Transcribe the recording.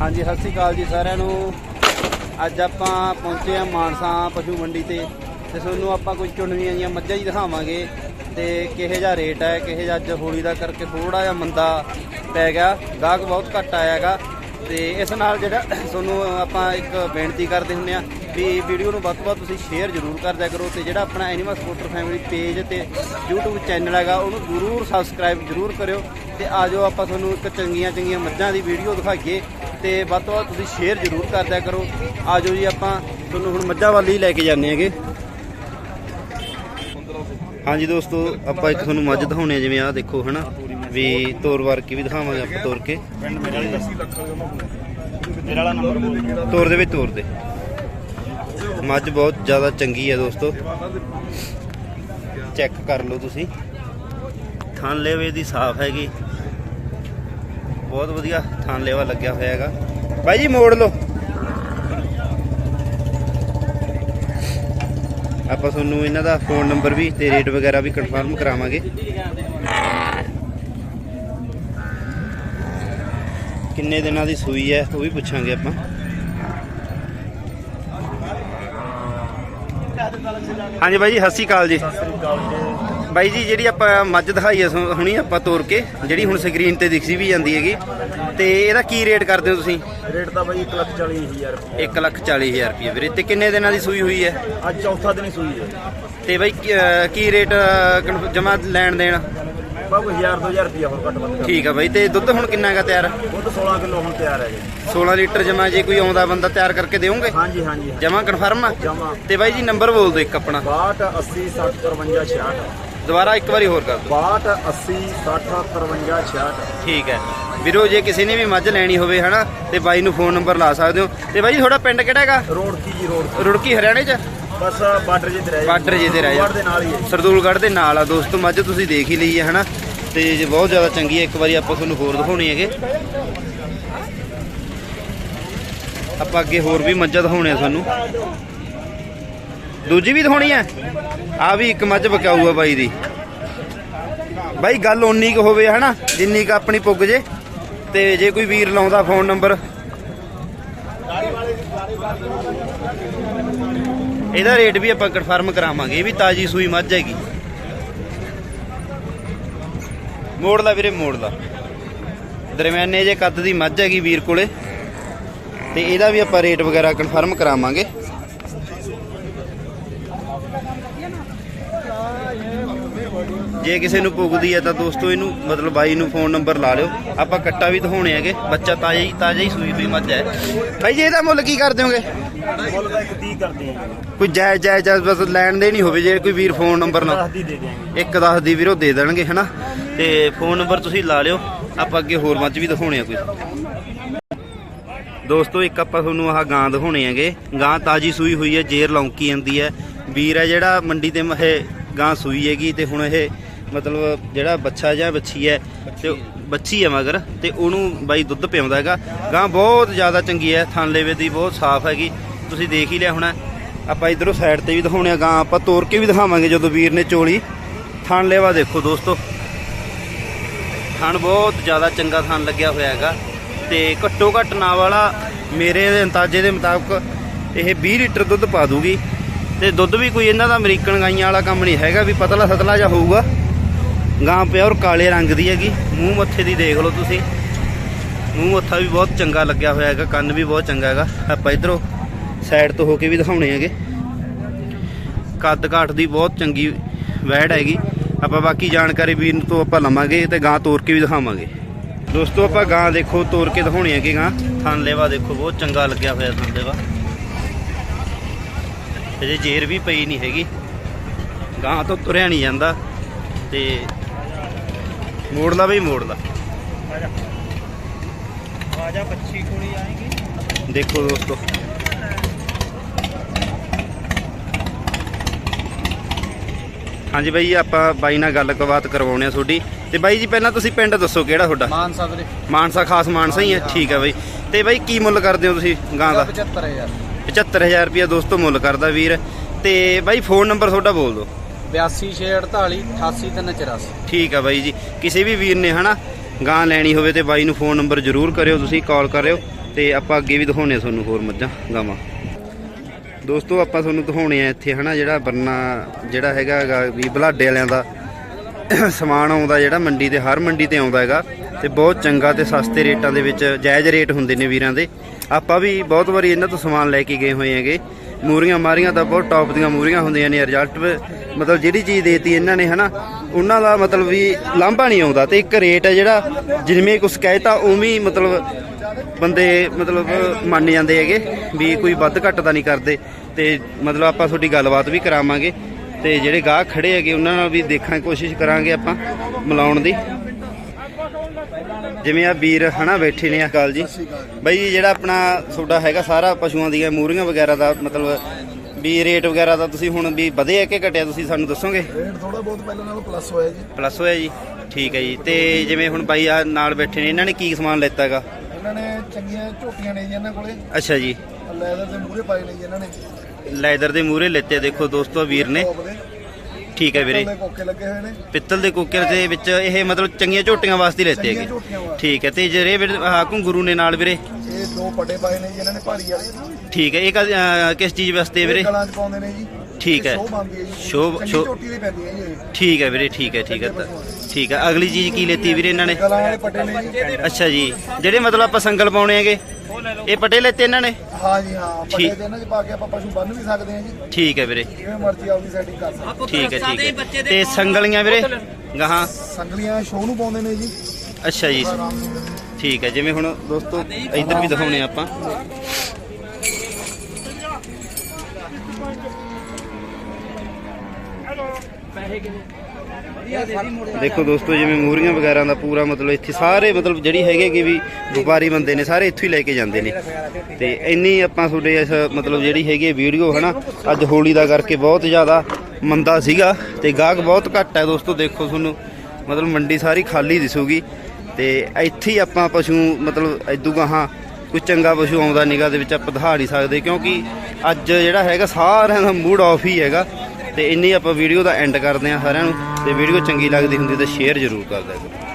ਹਾਂਜੀ, ਸਤਿ ਸ਼੍ਰੀ ਅਕਾਲ ਜੀ ਸਾਰਿਆਂ ਨੂੰ। ਅੱਜ ਆਪਾਂ ਪਹੁੰਚੇ ਆ ਮਾਨਸਾ ਪਸ਼ੂ ਮੰਡੀ ਤੇ ਤੇ ਤੁਹਾਨੂੰ ਆਪਾਂ ਕੁਝ ਚੁਣਵੀਆਂ ਜੀਆਂ ਮੱਝਾਂ ਹੀ ਦਿਖਾਵਾਂਗੇ ਤੇ ਕਿਹੋ ਜਿਹਾ ਰੇਟ ਹੈ, ਕਿਹੋ ਜਿਹਾ ਅੱਜ ਹੋਲੀ ਦਾ ਕਰਕੇ ਥੋੜਾ ਜਿਹਾ ਮੰਦਾ ਪੈ ਗਿਆ। ਗਾਹਕ ਬਹੁਤ ਘੱਟ ਆਇਆ ਹੈਗਾ ਤੇ ਇਸ ਨਾਲ ਜਿਹੜਾ ਤੁਹਾਨੂੰ ਆਪਾਂ ਇੱਕ ਬੇਨਤੀ ਕਰਦੇ ਹੁੰਦੇ ਆ ਵੀ ਵੀਡੀਓ ਨੂੰ ਵੱਧ ਤੋਂ ਵੱਧ ਤੁਸੀਂ ਸ਼ੇਅਰ ਜ਼ਰੂਰ ਕਰ ਦਿਆ ਕਰੋ ਤੇ ਜਿਹੜਾ ਆਪਣਾ ਐਨੀਮਲ ਸਪੋਰਟਰ ਫੈਮਿਲੀ ਪੇਜ ਤੇ YouTube ਚੈਨਲ ਹੈਗਾ, ਉਹਨੂੰ ਜ਼ਰੂਰ ਸਬਸਕ੍ਰਾਈਬ ਜ਼ਰੂਰ ਕਰਿਓ ਤੇ ਆਜੋ ਆਪਾਂ ਤੁਹਾਨੂੰ ਇੱਕ ਚੰਗੀਆਂ ਚੰਗੀਆਂ ਮੱਝਾਂ ਦੀ ਵੀਡੀਓ ਦਿਖਾਈਏ। ਤੇ ਵੱਧ ਤੋਂ ਵੱਧ ਤੁਸੀਂ ਸ਼ੇਅਰ ਜ਼ਰੂਰ ਕਰ ਕਰੋ। ਆਜੋ ਜੀ ਆਪਾਂ ਤੁਹਾਨੂੰ ਹੁਣ ਮੱਝਾਂ ਵੱਲ ਹੀ ਲੈ ਕੇ ਜਾਂਦੇ ਹੈਗੇ। ਹਾਂਜੀ ਦੋਸਤੋ, ਆਪਾਂ ਇੱਕ ਤੁਹਾਨੂੰ ਮੱਝ ਦਿਖਾਉਣੇ ਆ, ਜਿਵੇਂ ਆਹ ਦੇਖੋ ਹਨਾ। ਵੀ ਤੋਰ ਵਾਰ ਕੇ ਵੀ ਦਿਖਾਵਾਂਗੇ ਆਪਾਂ ਤੋਰ ਕੇ। ਤੋਰ ਦੇ ਵਿੱਚ ਤੋਰ ਦੇ। ਮੱਝ ਬਹੁਤ ਜ਼ਿਆਦਾ ਚੰਗੀ ਹੈ ਦੋਸਤੋ। ਚੈੱਕ ਕਰ ਲਓ ਤੁਸੀਂ। ਥਣ ਲੇਵੇ ਦੀ ਸਾਫ਼ ਹੈਗੀ। ਬਹੁਤ ਵਧੀਆ ਥਣ ਲੇਵਾ ਲੱਗਿਆ ਹੋਇਆ ਹੈਗਾ। ਭਾਈ ਜੀ, ਮੋੜ ਲਓ। ਆਪਾਂ ਤੁਹਾਨੂੰ ਇਹਨਾਂ ਦਾ ਫੋਨ ਨੰਬਰ ਵੀ ਤੇ ਰੇਟ ਵਗੈਰਾ ਵੀ ਕਨਫਰਮ ਕਰਾਵਾਂਗੇ। ਕਿੰਨੇ ਦਿਨਾਂ ਦੀ ਸੂਈ ਹੈ, ਉਹ ਵੀ ਪੁੱਛਾਂਗੇ ਆਪਾਂ। ਹਾਂਜੀ ਬਾਈ ਜੀ। ਸਤਿ ਸ਼੍ਰੀ ਅਕਾਲ ਜੀ। ਬਾਈ ਜੀ ਜਿਹੜੀ ਆਪਾਂ ਮੱਝ ਦਿਖਾਈ ਹੈ ਸੋ- ਹੁਣੀ ਆਪਾਂ ਤੋਰ ਕੇ ਜਿਹੜੀ ਹੁਣ ਸਕਰੀਨ ਤੇ ਦਿਖਦੀ ਵੀ ਜਾਂਦੀ ਹੈਗੀ। ਤੇ ਇਹਦਾ ਕੀ ਰੇਟ ਕਰਦੇ ਹੋ ਤੁਸੀਂ? ਰੇਟ ਤਾਂ ਬਾਈ 140000 ਰੁਪਏ। 1 ਲੱਖ 40 ਹਜ਼ਾਰ ਰੁਪਏ ਵੀਰੇ। ਤੇ ਕਿੰਨੇ ਦਿਨਾਂ ਦੀ ਸੂਈ ਹੋਈ ਹੈ? ਅੱਜ ਚੌਥਾ ਦਿਨ ਹੀ ਸੂਈ ਹੈ। ਤੇ ਬਾਈ ਕੀ- ਅਹ ਕੀ ਰੇਟ ਜਮਾ ਲੈਣ ਦੇਣ? ਬਾਬੂ 1000 2000 ਰੁਪਏ ਹੋਰ ਘੱਟ ਵੱਧ ਕਰ। ਠੀਕ ਆ ਬਾਈ। ਤੇ ਦੁੱਧ ਹੁਣ ਕਿੰਨਾ ਹੈਗਾ ਤਿਆਰ? ਤਾਂ 16 ਕਿਲੋ ਹੁਣ ਤਿਆਰ ਹੈ ਜੀ। 16 ਲੀਟਰ ਜਮਾ ਜੇ ਕੋਈ ਆਉਂਦਾ ਬੰਦਾ ਤਿਆਰ ਕਰਕੇ ਦੇਵੋਗੇ? ਹਾਂਜੀ ਹਾਂਜੀ। ਜਮਾ ਕਨਫਰਮ ਆ? ਜਮਾ ਤੇ ਬਾਈ ਜੀ ਨੰਬਰ ਬੋਲ ਦਿਓ ਇੱਕ ਆਪਣਾ। 62 80 60 53 66 ਦੁਬਾਰਾ ਇੱਕ ਵਾਰੀ ਹੋਰ ਕਰ ਦਿਓ। 62 80 60 53 66 ਠੀਕ ਹੈ। ਵੀਰੋ ਜੇ ਕਿਸੇ ਨੇ ਵੀ ਮੱਝ ਲੈਣੀ ਹੋਵੇ ਹਨਾ ਤੇ ਬਾਈ ਨੂੰ ਫੋਨ ਨੰਬਰ ਲਾ ਸਕਦੇ ਹੋ। ਤੇ ਬਾਈ ਜੀ ਤੁਹਾਡਾ ਪਿੰਡ ਕਿਹੜਾ ਹੈਗਾ? ਰੋਡ ਕੀ ਜੀ ਰੋਡ ਰੁੜਕੀ ਹਰਿਆਣੇ ਚ? ਬਸ ਬਾਰਡਰ ਜੀ ਤੇ ਰਹਿ ਬਾਰਡਰ ਜੀ ਤੇ ਰਹਿ ਜਾ। ਦੇ ਨਾਲ ਹੀ ਹੈ ਸਰਦੂਲਗੜ੍ਹ ਦੇ ਨਾਲ ਆ ਦੋਸਤੋ ਮੱਝ ਤੁਸੀਂ ਦੇਖ ਹੀ ਲਈ ਹੈ ਹਨਾ। ਤੇ ਜੇ ਬਹੁਤ ਜ਼ਿਆਦਾ ਚੰਗੀ ਹੈ ਇੱਕ ਵਾਰੀ ਆਪਾਂ ਤੁਹਾਨੂੰ ਹੋਰ ਦਿਖਾਉਣੀ ਹੈਗੇ। ਆਪਾਂ ਅੱਗੇ ਹੋਰ ਵੀ ਮੱਝਾਂ ਦਿਖਾਉਣੇ ਆ ਤੁਹਾਨੂੰ। ਦੂਜੀ ਵੀ ਦਿਖਾਉਣੀ ਹੈ ਆ ਵੀ ਇੱਕ ਮੱਝ ਬਕਾਊ ਆ ਬਾਈ ਦੀ। ਬਾਈ ਗੱਲ ਓਨੀ ਕੁ ਹੋਵੇ ਹਨਾ, ਜਿੰਨੀ ਕੁ ਆਪਣੀ ਪੁੱਗ ਜੇ। ਤੇ ਜੇ ਕੋਈ ਵੀਰ ਲਾਉਂਦਾ ਫੋਨ ਨੰਬਰ। ਇਹਦਾ ਰੇਟ ਵੀ ਆਪਾਂ ਕਨਫਰਮ ਕਰਾਵਾਂਗੇ, ਇਹ ਵੀ ਤਾਜੀ ਸੂਈ ਮੱਝ ਹੈਗੀ। ਮੋੜ ਲਾ ਵੀਰੇ, ਮੋੜ ਲਾ। ਦਰਮਿਆਨੇ ਜੇ ਕੱਦ ਦੀ ਮੱਝ ਹੈਗੀ ਵੀਰ ਕੋਲੇ। ਤੇ ਇਹਦਾ ਵੀ ਆਪਾਂ ਰੇਟ ਵਗੈਰਾ ਕਨਫਰਮ ਕਰਾਵਾਂਗੇ। ਜੇ ਕਿਸੇ ਨੂੰ ਪੁੱਗਦੀ ਹੈ ਤਾਂ ਦੋਸਤੋ ਇਹਨੂੰ ਮਤਲਬ ਬਾਈ ਨੂੰ ਫੋਨ ਨੰਬਰ ਲਾ ਲਿਓ। ਆਪਾਂ ਕੱਟਾ ਵੀ ਦਿਖਾਉਣੇ ਹੈਗੇ ਬੱਚਾ ਤਾਜ਼ਾ ਹੀ ਤਾਜ਼ਾ ਹੀ ਸੂਈ ਹੋਈ ਮੱਝ ਹੈ। ਬਾਈ ਜੀ ਇਹਦਾ ਮੁੱਲ ਕੀ ਕਰ ਦਿਓਗੇ ਮੁੱਲ ਦਾ ਇੱਕ 30 ਕਰਦੇ ਆ ਕੋਈ ਜਾਇਜ਼ ਜਾਇਜ਼ ਬਸ ਲੈਣ ਦੇ ਨਹੀਂ ਹੋਵੇ ਜੇ ਕੋਈ ਵੀਰ ਫੋਨ ਨੰਬਰ ਨਾ 10 ਦੀ ਦੀ ਵੀਰੋ ਦੇ ਦੇਣਗੇ ਹਨਾ? ਤੇ ਫੋਨ ਨੰਬਰ ਤੁਸੀਂ ਲਾ ਲਿਓ ਆਪਾਂ ਅੱਗੇ ਹੋਰ ਮੱਝ ਵੀ ਦਿਖਾਉਣੇ ਆ ਕੋਈ। ਦੋਸਤੋ ਇੱਕ ਆਪਾਂ ਤੁਹਾਨੂੰ ਆਹ ਗਾਂ ਦਿਖਾਉਣੇ ਹੈਗੇ। ਗਾਂ ਤਾਜੀ ਸੂਈ ਹੋਈ ਹੈ ਜੇਰ ਲੌਂਕੀ ਜਾਂਦੀ ਹੈ। ਵੀਰ ਹੈ ਜਿਹੜਾ ਮੰਡੀ ਤੇ ਮ- ਇਹ ਗਾਂ ਸੂਈ ਹੈਗੀ ਤੇ ਹੁਣ ਇਹ ਮਤਲਬ ਜਿਹੜਾ ਬੱਚਾ ਜਾਂ ਬੱਚੀ ਹੈ ਤੇ ਬੱਚੀ ਹੈ ਮਗਰ ਤੇ ਉਹਨੂੰ ਬਾਈ ਦੁੱਧ ਪਿਆਉਂਦਾ ਹੈਗਾ। ਗਾਂ ਬਹੁਤ ਜ਼ਿਆਦਾ ਚੰਗੀ ਹੈ, ਥਣ ਦੀ ਬਹੁਤ ਸਾਫ਼ ਹੈਗੀ। ਤੁਸੀਂ ਦੇਖ ਹੀ ਲਿਆ ਹੋਣਾ। ਆਪਾਂ ਇਧਰੋਂ ਸਾਈਡ ਤੇ ਵੀ ਦਿਖਾਉਣੇ ਆ ਗਾਂ। ਆਪਾਂ ਤੋੜ ਕੇ ਵੀ ਦਿਖਾਵਾਂਗੇ ਜਦੋਂ ਵੀਰ ਨੇ ਚੋਲੀ। ਥਣ ਲੇਵਾ ਦੇਖੋ ਦੋਸਤੋ। ਥਣ ਬਹੁਤ ਜ਼ਿਆਦਾ ਚੰਗਾ ਥਣ ਲੱਗਿਆ ਹੋਇਆ ਹੈਗਾ। ਤੇ ਘੱਟੋ ਘੱਟ ਨਾ ਵਾਲਾ ਮੇਰੇ ਅੰਦਾਜ਼ੇ ਦੇ ਮੁਤਾਬਕ ਇਹ 20 ਲੀਟਰ ਦੁੱਧ ਪਾ ਦੂਗੀ। ਤੇ ਦੁੱਧ ਵੀ ਕੋਈ ਇਹਨਾਂ ਦਾ ਅਮਰੀਕਨ ਗਾਈਆਂ ਵਾਲਾ ਕੰਮ ਨਹੀਂ ਹੈਗਾ, ਵੀ ਪਤਲਾ ਸਤਲਾ ਜਿਹਾ ਹੋਊਗਾ। ਗਾਂ ਪਿਓਰ ਕਾਲੇ ਰੰਗ ਦੀ ਹੈਗੀ। ਮੂੰਹ ਮੱਥੇ ਦੀ ਦੇਖ ਲਓ ਤੁਸੀਂ। ਮੂੰਹ ਮੱਥਾ ਵੀ ਬਹੁਤ ਚੰਗਾ ਲੱਗਿਆ ਹੋਇਆ ਹੈਗਾ, ਕੰਨ ਵੀ ਬਹੁਤ ਚੰਗਾ ਹੈਗਾ। ਆਪਾਂ ਇਧਰੋਂ ਸਾਈਡ ਤੋਂ ਹੋ ਕੇ ਵੀ ਦਿਖਾਉਣੇ ਹੈਗੇ। ਕੱਦ ਕਾਠ ਦੀ ਬਹੁਤ ਚੰਗੀ ਵੈੜ ਹੈਗੀ। ਆਪਾਂ ਬਾਕੀ ਜਾਣਕਾਰੀ ਵੀਰ ਤੋਂ ਆਪਾਂ ਲਵਾਂਗੇ ਤੇ ਗਾਂ ਤੋਰ ਕੇ ਵੀ ਦਿਖਾਵਾਂਗੇ। ਦੋਸਤੋ, ਆਪਾਂ ਗਾਂ ਦੇਖੋ, ਤੋਰ ਕੇ ਦਿਖਾਉਣੀ ਹੈਗੀ ਗਾਂ। ਥਣ ਦੇਖੋ, ਬਹੁਤ ਚੰਗਾ ਲੱਗਿਆ ਹੋਇਆ ਥਣ ਇਹਦੇ ਜੇਰ ਵੀ ਪਈ ਨਹੀਂ ਹੈਗੀ। ਗਾਂ ਤੋਂ ਤੁਰਿਆ ਨਹੀਂ ਜਾਂਦਾ ਤੇ ਮੋੜ ਲਾ ਬਈ ਮੋੜ ਲਾ ਆਜਾ ਬੱਚੀ ਕੋਲੀ ਆਏਗੀ। ਦੇਖੋ ਦੋਸਤੋ। ਹਾਂਜੀ ਬਾਈ ਆਪਾਂ ਬਾਈ ਨਾਲ ਗੱਲਬਾਤ ਕਰਵਾਉਣੇ ਆ ਤੁਹਾਡੀ। ਤੇ ਬਾਈ ਜੀ ਪਹਿਲਾਂ ਤੁਸੀਂ ਪਿੰਡ ਦੱਸੋ ਕਿਹੜਾ ਤੁਹਾਡਾ? ਮਾਨਸਾ ਵੀਰੇ। ਮਾਨਸਾ ਖਾਸ ਮਾਨਸਾ ਹੀ ਹੈ ਠੀਕ ਹੈ ਬਾਈ। ਤੇ ਬਾਈ ਕੀ ਮੁੱਲ ਕਰਦੇ ਹੋ ਤੁਸੀਂ ਗਾਂ ਦਾ? 75000 75000 ਰੁਪਇਆ ਦੋਸਤੋ ਮੁੱਲ ਕਰਦਾ ਵੀਰ। ਤੇ ਬਾਈ ਫੋਨ ਨੰਬਰ ਤੁਹਾਡਾ ਬੋਲ ਦਿਓ। 8248 88384 ਠੀਕ ਆ ਬਾਈ ਜੀ। ਕਿਸੇ ਵੀ ਵੀਰ ਨੇ ਹਨਾ ਗਾਂ ਲੈਣੀ ਹੋਵੇ ਤੇ ਬਾਈ ਨੂੰ ਫੋਨ ਨੰਬਰ ਜ਼ਰੂਰ ਕਰਿਓ ਤੁਸੀਂ ਕਾਲ ਕਰਿਓ ਤੇ ਆਪਾਂ ਅੱਗੇ ਵੀ ਦਿਖਾਉਣੇ ਤੁਹਾਨੂੰ ਹੋਰ ਮੱਝਾਂ ਗਾਵਾਂ। ਦੋਸਤੋ ਆਪਾਂ ਤੁਹਾਨੂੰ ਦਿਖਾਉਣੇ ਆ ਇੱਥੇ ਹਨਾ ਜਿਹੜਾ ਬਰਨਾ ਜਿਹੜਾ ਹੈਗਾ ਹੈਗਾ ਵੀ ਬਲਾਡੇ ਵਾਲਿਆਂ ਦਾ ਸਮਾਨ ਆਉਂਦਾ ਜਿਹੜਾ ਮੰਡੀ ਤੇ ਹਰ ਮੰਡੀ ਤੇ ਆਉਂਦਾ ਹੈਗਾ ਤੇ ਬਹੁਤ ਚੰਗਾ ਤੇ ਸਸਤੇ ਰੇਟਾਂ ਦੇ ਵਿੱਚ ਜਾਇਜ਼ ਰੇਟ ਹੁੰਦੇ ਨੇ ਵੀਰਾਂ ਦੇ। ਆਪਾਂ ਵੀ ਬਹੁਤ ਵਾਰੀ ਇਹਨਾਂ ਤੋਂ ਸਮਾਨ ਲੈ ਕੇ ਗਏ ਹੋਏ ਹੈਗੇ। ਮੂਰੀਆਂ ਮਾਰੀਆਂ ਤਾਂ ਬਹੁਤ ਟੌਪ ਦੀਆਂ ਮੂਰੀਆਂ ਹੁੰਦੀਆਂ ਨੇ ਰਿਜ਼ਲਟ ਮਤਲਬ ਜਿਹੜੀ ਚੀਜ਼ ਦੇਤੀ ਇਹਨਾਂ ਨੇ, ਹਨਾ? ਉਹਨਾਂ ਦਾ ਮਤਲਬ ਵੀ ਲਾਂਭਾ ਨਹੀਂ ਆਉਂਦਾ ਤੇ ਇੱਕ ਰੇਟ ਹੈ ਜਿਹੜਾ ਜਿਵੇਂ ਕੁਛ ਕਹਿਤਾ ਉਵੇਂ ਮਤਲਬ ਬੰਦੇ ਮਤਲਬ ਮੰਨ ਜਾਂਦੇ ਹੈਗੇ ਵੀ ਕੋਈ ਵੱਧ ਘੱਟ ਤਾਂ ਨਹੀਂ ਕਰਦੇ ਤੇ ਮਤਲਬ ਆਪਾਂ ਤੁਹਾਡੀ ਗੱਲਬਾਤ ਵੀ ਕਰਾਵਾਂਗੇ ਤੇ ਜਿਹੜੇ ਗਾਹਕ ਖੜੇ ਹੈਗੇ ਉਹਨਾਂ ਨਾਲ ਵੀ ਦੇਖਾਂ, ਕੋਸ਼ਿਸ਼ ਕਰਾਂਗੇ ਆਪਾਂ ਮਿਲਾਉਣ ਦੀ। ਜਿਵੇਂ ਆ ਵੀਰ ਹਨਾ ਬੈਠੇ ਨੇ ਅਕਾਲ ਜੀ। ਬਾਈ ਜਿਹੜਾ ਆਪਣਾ ਤੁਹਾਡਾ ਹੈਗਾ ਸਾਰਾ ਪਸ਼ੂਆਂ ਦੀਆਂ ਮੂਰੀਆਂ ਵਗੈਰਾ ਦਾ ਮਤਲਬ ਵੀ ਰੇਟ ਵਗੈਰਾ ਦਾ ਤੁਸੀਂ ਹੁਣ ਵੀ ਵਧੇ ਹੈ ਕਿ ਘਟਿਆ ਤੁਸੀਂ ਸਾਨੂੰ ਦੱਸੋਗੇ? ਰੇਟ ਥੋੜਾ ਬਹੁਤ ਪਹਿਲਾਂ ਨਾਲੋਂ ਪਲੱਸ ਹੋਇਆ ਜੀ। ਪਲੱਸ ਹੋਇਆ ਜੀ। ਠੀਕ ਹੈ ਜੀ। ਤੇ ਜਿਵੇਂ ਹੁਣ ਬਾਈ ਆ ਨਾਲ ਬੈਠੇ ਨੇ ਇਹਨਾਂ ਨੇ ਕੀ ਸਮਾਨ ਲੈਤਾ ਹੈਗਾ? ਇਹਨਾਂ ਨੇ ਚੰਗੀਆਂ ਝੋਟੀਆਂ ਨੇ ਜੀ ਇਹਨਾਂ ਕੋਲੇ। ਅੱਛਾ ਜੀ। ਲੈਦਰ ਦੇ ਮੂਹਰੇ ਪਾਏ ਨੇ ਜੀ ਇਹਨਾਂ ਨੇ। ਲੈਦਰ ਦੇ ਮੂਰੇ ਲੈਤੇ ਦੇਖੋ ਦੋਸਤੋ ਵੀਰ ਨੇ। ਠੀਕ ਹੈ ਵੀਰੇ। ਦੇ ਕੋਕੇ ਲੱਗੇ ਹੋਏ ਨੇ। ਪਿੱਤਲ ਦੇ ਕੁੱਕਰ ਦੇ ਵਿੱਚ ਇਹ ਮਤਲਬ ਚੰਗੀਆਂ ਝੋਟੀਆਂ ਵਾਸਤੇ ਲੈਤੇ ਹੈਗੇ। ਝੋਟੀਆਂ ਠੀਕ ਹੈ ਤੇ ਜਿਹੜੇ ਵੀਰ ਹਾਕੂ ਗੁਰੂ ਨੇ ਨਾਲ ਵੀਰੇ। ਇਹ ਦੋ ਪੱਡੇ ਪਾਏ ਨੇ ਜੀ ਇਹਨਾਂ ਨੇ ਭਾਰੀ ਵਾਲੇ। ਠੀਕ ਹੈ ਇਹ ਅਹ ਕਿਸ ਚੀਜ਼ ਵਾਸਤੇ ਇਹ ਵੀਰੇ? ਗਲਾਂ 'ਚ ਪਾਉਂਦੇ ਨੇ ਜੀ। ਠੀਕ ਹੈ। ਸ਼ੋਅ ਬਣਦੀ ਹੈ ਜੀ। ਸ਼ੋਅ- ਚੰਗੀ ਸ਼ੋਅ- ਝੋਟੀ ਦੀ ਪੈਂਦੀ ਹੈ ਜੀ ਇਹ। ਠੀਕ ਹੈ ਵੀਰੇ ਠੀਕ ਹੈ ਠੀਕ ਹੈ। ਤਾਂ- ਠੀਕ ਹੈ। ਅਗਲੀ ਚੀਜ਼ ਕੀ ਲੈਤੀ ਵੀਰੇ ਇਹਨਾਂ ਨੇ? ਗਲਾਂ ਵਾਲੇ ਪੱਡੇ ਨੇ ਜੀ। ਅੱਛਾ ਜੀ। ਜਿਹੜੇ ਮਤਲਬ ਆਪਾਂ ਸੰਗਲ ਪਾਉਣੇ ਹੈਗੇ ਇਹ ਪਟੇ ਲੈਤੇ ਇਹਨਾਂ ਨੇ? ਹਾਂ ਜੀ ਹਾਂ। ਪੱਡੇ ਠੀਕ। ਤੇ ਇਹਨਾਂ 'ਚ ਪਾ ਕੇ ਆਪਾਂ ਪਸ਼ੂ ਬੰਨ ਵੀ ਸਕਦੇ ਹਾਂ ਜੀ। ਠੀਕ ਹੈ ਵੀਰੇ। ਜਿਵੇਂ ਮਰਜ਼ੀ ਆਪਦੀ ਸੈਟਿੰਗ ਕਰ ਸਕਦੇ ਠੀਕ ਹੈ ਠੀਕ ਹੈ। ਤੇ ਸੰਗਲੀਆਂ ਵੀਰੇ? ਗਾਹਾਂ? ਸੰਗਲੀਆਂ ਸ਼ੋਅ ਨੂੰ ਪਾਉਂਦੇ ਨੇ ਜੀ। ਅੱਛਾ ਜੀ। ਠੀਕ ਹੈ ਜਿਵੇਂ ਹੁਣ ਦੋਸਤੋ ਇੱਧਰ ਵੀ ਦਿਖਾਉਣੇ ਆਪਾਂ। ਦੇਖੋ ਦੋਸਤੋ, ਜਿਵੇਂ ਮੂਰੀਆਂ ਵਗੈਰਾ ਦਾ ਪੂਰਾ ਮਤਲਬ ਇੱਥੇ ਸਾਰੇ ਮਤਲਬ ਜਿਹੜੀ ਹੈਗੇ ਕਿ ਵੀ ਵਪਾਰੀ ਬੰਦੇ ਨੇ, ਸਾਰੇ ਇੱਥੋਂ ਹੀ ਲੈ ਕੇ ਜਾਂਦੇ ਨੇ। ਤੇ ਇੰਨੀ ਆਪਾਂ ਤੁਹਾਡੇ ਇਸ ਮਤਲਬ ਜਿਹੜੀ ਹੈਗੀ ਵੀਡੀਓ, ਹਨਾ, ਅੱਜ ਹੋਲੀ ਦਾ ਕਰਕੇ ਬਹੁਤ ਜ਼ਿਆਦਾ ਮੰਦਾ ਸੀਗਾ ਤੇ ਗਾਹਕ ਬਹੁਤ ਘੱਟ ਹੈ ਦੋਸਤੋ, ਦੇਖੋ ਤੁਹਾਨੂੰ, ਮਤਲਬ ਮੰਡੀ ਸਾਰੀ ਖਾਲੀ ਦਿਸੂਗੀ। ਤੇ ਇੱਥੇ ਹੀ ਆਪਾਂ ਪਸ਼ੂ, ਮਤਲਬ ਇਦੂ ਗਾਹਾਂ ਕੋਈ ਚੰਗਾ ਪਸ਼ੂ ਆਉਂਦਾ ਨਿਗਾਹ ਦੇ ਵਿੱਚ ਆਪਾਂ ਦਿਖਾ ਨਹੀਂ ਸਕਦੇ, ਕਿਉਂਕਿ ਅੱਜ ਜਿਹੜਾ ਹੈਗਾ ਸਾਰਿਆਂ ਦਾ ਮੂਡ ਆਫ ਹੀ ਹੈਗਾ। ਤੇ ਇੰਨੀ ਆਪਾਂ ਵੀਡੀਓ ਦਾ ਐਂਡ ਕਰਦੇ ਹਾਂ ਸਾਰਿਆਂ ਨੂੰ, ਤੇ ਵੀਡੀਓ ਚੰਗੀ ਲੱਗਦੀ ਹੁੰਦੀ ਤਾਂ ਸ਼ੇਅਰ ਜ਼ਰੂਰ ਕਰ ਦਿਆ ਕਰੋ।